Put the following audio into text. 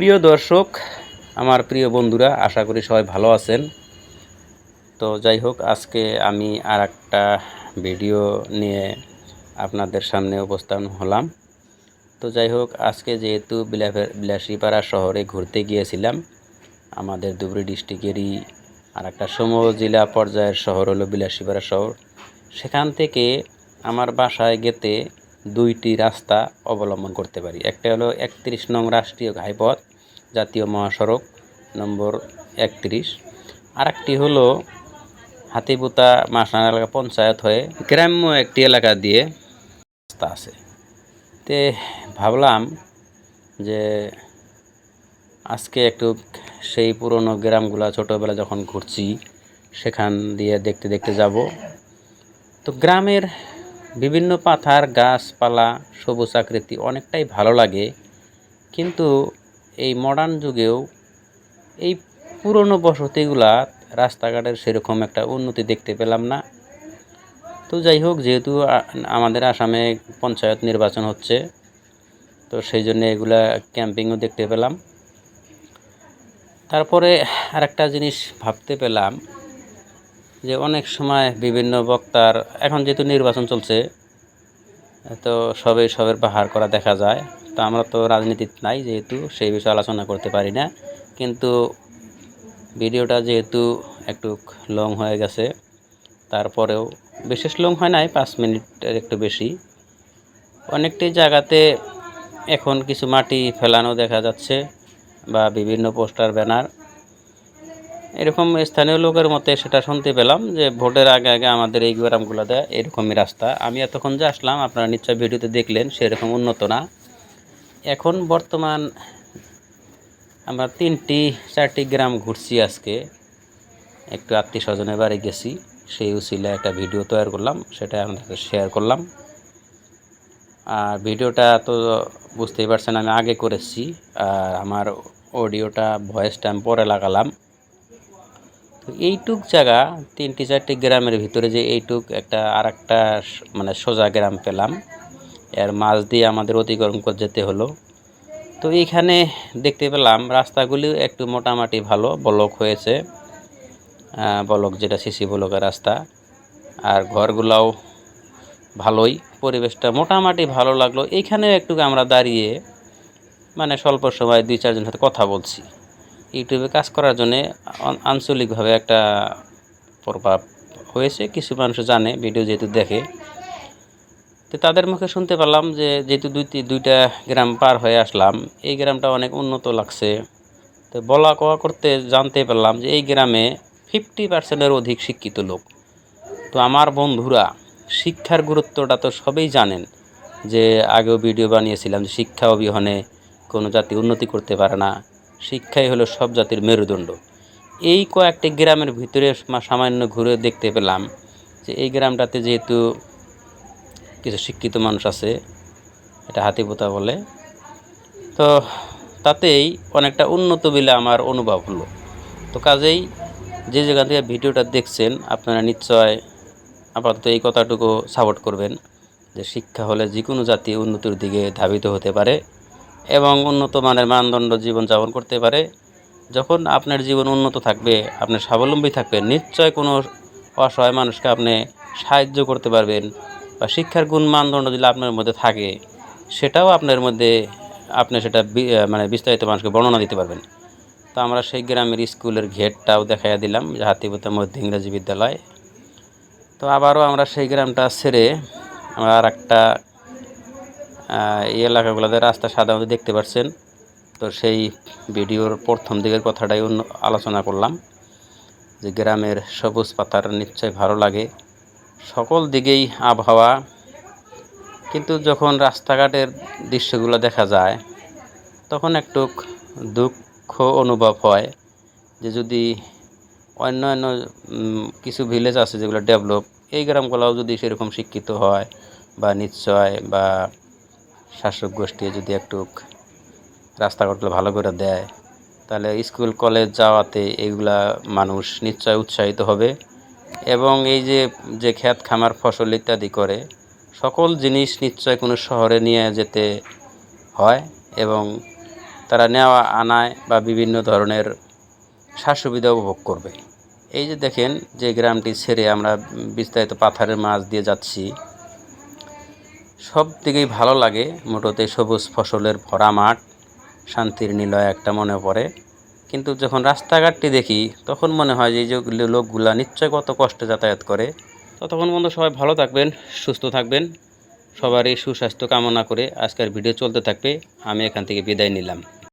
প্রিয় দর্শক, আমার প্রিয় বন্ধুরা, আশা করি সবাই ভালো আছেন। তো যাই হোক, আজকে আমি আর একটা ভিডিও নিয়ে আপনাদের সামনে উপস্থাপন হলাম। তো যাই হোক, আজকে যেহেতু বিলাসীপাড়া শহরে ঘুরতে গিয়েছিলাম, আমাদের ধুবড়ি ডিস্ট্রিক্টেরই আর একটা সমুহ জেলা পর্যায়ের শহর হলো বিলাসীপাড়া শহর। সেখান থেকে আমার বাসায় গেতে দুইটি রাস্তা অবলম্বন করতে পারি। একটা হলো একত্রিশ নং রাষ্ট্রীয় ঘাইপথ, জাতীয় মহাসড়ক নম্বর একত্রিশ। আরেকটি হলো হাতিপুতা মাসান এলাকা পঞ্চায়েত হয়ে গ্রাম্য একটি এলাকা দিয়ে রাস্তা আছে। তে ভাবলাম যে আজকে একটু সেই পুরনো গ্রামগুলো ছোটোবেলা যখন ঘুরছি, সেখান দিয়ে দেখতে দেখতে যাব। তো গ্রামের বিভিন্ন পাথার, গাছপালা, সবুজ আকৃতি অনেকটাই ভালো লাগে। কিন্তু এই মডার্ন যুগেও এই পুরনো বসতিগুলা রাস্তাঘাটের সেরকম একটা উন্নতি দেখতে পেলাম না। তো যাই হোক, যেহেতু আমাদের আসামে পঞ্চায়েত নির্বাচন হচ্ছে, তো সেই জন্য এগুলা ক্যাম্পিংও দেখতে পেলাম। তারপরে আরেকটা জিনিস ভাবতে পেলাম যে অনেক সময় বিভিন্ন বক্তার, এখন যেহেতু নির্বাচন চলছে, তো সবে সবের বাহার করা দেখা যায়। তো আমরা তো রাজনীতিতে নাই যেহেতু, সেই বিষয়ে আলোচনা করতে পারি না। কিন্তু ভিডিওটা যেহেতু একটু লং হয়ে গেছে, তারপরেও বিশেষ লং হয় নাই, পাঁচ মিনিটের একটু বেশি। অনেকটি জায়গাতে এখন কিছু মাটি ফেলানো দেখা যাচ্ছে, বা বিভিন্ন পোস্টার, ব্যানার এরকম স্থানীয় লোকের মতে সেটা শুনতে পেলাম যে ভোটের আগে আগে আমাদের এই গ্রামগুলোতে এরকমই রাস্তা। আমি এতক্ষণ যে আসলাম, আপনারা নিশ্চয় ভিডিওতে দেখলেন, সেরকম উন্নত না। এখন বর্তমান আমরা তিনটি, চারটি গ্রাম ঘুরছি আজকে। একটু আত্মীয় স্বজনের বাড়ি গেছি, সেই উচিলে একটা ভিডিও তৈরি করলাম, সেটা আপনাদের শেয়ার করলাম। আর ভিডিওটা তো বুঝতেই পারছেন, আমি আগে করেছি, আর আমার অডিওটা ভয়েসটা আমি পরে লাগালাম। তো এইটুক জায়গা, তিনটি চারটি গ্রামের ভিতরে যে এইটুক একটা আর একটা মানে সোজা গ্রাম পেলাম। এর মাঝ দিয়ে আমাদের অতিক্রম করে যেতে হলো। তো এইখানে দেখতে পেলাম রাস্তাগুলিও একটু মোটামুটি ভালো, বলক হয়েছে। বলক যেটা সিসি বলকের রাস্তা। আর ঘরগুলাও ভালোই, পরিবেশটা মোটামুটি ভালো লাগল। এইখানেও একটু আমরা দাঁড়িয়ে মানে স্বল্প সময় দুই চারজন সাথে কথা বলছি। ইউটিউবে কাজ করার জন্য আঞ্চলিকভাবে একটা প্রভাব হয়েছে। কিছু মানুষ জানে, ভিডিও যেহেতু দেখে। তো তাদের মুখে শুনতে পারলাম যে, যেহেতু দুই দুইটা গ্রাম পার হয়ে আসলাম, এই গ্রামটা অনেক উন্নত লাগছে। তো বলা কওয়া করতে জানতে পারলাম যে, এই গ্রামে ফিফটি পার্সেন্টের অধিক শিক্ষিত লোক। তো আমার বন্ধুরা, শিক্ষার গুরুত্বটা তো সবাই জানেন যে, আগেও ভিডিও বানিয়েছিলাম যে, শিক্ষা অবিহনে কোনো জাতি উন্নতি করতে পারে না। শিক্ষাই হলো সব জাতির মেরুদণ্ড। এই কয়েকটি গ্রামের ভিতরে সামান্য ঘুরে দেখতে পেলাম যে এই গ্রামটাতে যেহেতু কিছু শিক্ষিত মানুষ আছে, এটা হাতিপোতা বলে, তো তাতেই অনেকটা উন্নত বলে আমার অনুভব হলো। তো কাজেই যে যেখান থেকে ভিডিওটা দেখছেন, আপনারা নিশ্চয় আপাতত এই কথাটুকু সাপোর্ট করবেন যে শিক্ষা হলে যে কোনো জাতি উন্নতির দিকে ধাবিত হতে পারে। এবং উন্নত মানের মানদণ্ড জীবনযাপন করতে পারে। যখন আপনার জীবন উন্নত থাকবে, আপনি স্বাবলম্বী থাকবেন, নিশ্চয় কোনো অসহায় মানুষকে আপনি সাহায্য করতে পারবেন বা শিক্ষার গুণ মানদণ্ড যদি আপনার মধ্যে থাকে, সেটাও আপনার মধ্যে আপনি সেটা মানে বিস্তারিত মানুষকে বর্ণনা দিতে পারবেন। তো আমরা সেই গ্রামের স্কুলের ঘেটটাও দেখাইয়া দিলাম হাতিপুতা মধ্য ইংরাজি বিদ্যালয়। তো আবারও আমরা সেই গ্রামটা ছেড়ে আমরা আর একটা এই এলাকাগুলোতে রাস্তা সাধারণত দেখতে পাচ্ছেন তো সেই ভিডিওর প্রথম দিকের কথাটাই অন্য আলোচনা করলাম যে গ্রামের সবুজ পাতার নিশ্চয় ভালো লাগে। সকল দিকেই আবহাওয়া, কিন্তু যখন রাস্তাঘাটের দৃশ্যগুলো দেখা যায়, তখন একটু দুঃখ অনুভব হয় যে যদি অন্য অন্য কিছু ভিলেজ আছে যেগুলো ডেভেলপ এই গ্রামগুলোও যদি সেরকম শিক্ষিত হয় বা নিশ্চয় বা শাসক গোষ্ঠী যদি একটু রাস্তাঘাটগুলো ভালো করে দেয়, তাহলে স্কুল, কলেজ যাওয়াতে এইগুলা মানুষ নিশ্চয় উৎসাহিত হবে। এবং এই যে যে ক্ষেত খামার ফসল ইত্যাদি করে, সকল জিনিস নিশ্চয় কোনো শহরে নিয়ে যেতে হয় এবং তারা নেওয়া, আনায় বা বিভিন্ন ধরনের সার সুবিধা উপভোগ করবে। এই যে দেখেন যে গ্রামটি ছেড়ে আমরা বিস্তারিত পাথারের মাছ দিয়ে যাচ্ছি সব দিকেই ভালো লাগে। মোটোতে সবুজ ফসলের ভরা মাঠ, শান্তির নিলয় একটা মনে পড়ে। কিন্তু যখন রাস্তাঘাটটি দেখি, তখন মনে হয় যে যে লোকগুলা নিশ্চয় কত কষ্টে যাতায়াত করে। ততক্ষণ বন্ধু সবাই ভালো থাকবেন, সুস্থ থাকবেন। সবারই সুস্বাস্থ্য কামনা করে আজকের ভিডিও চলতে থাকবে। আমি এখান থেকে বিদায় নিলাম।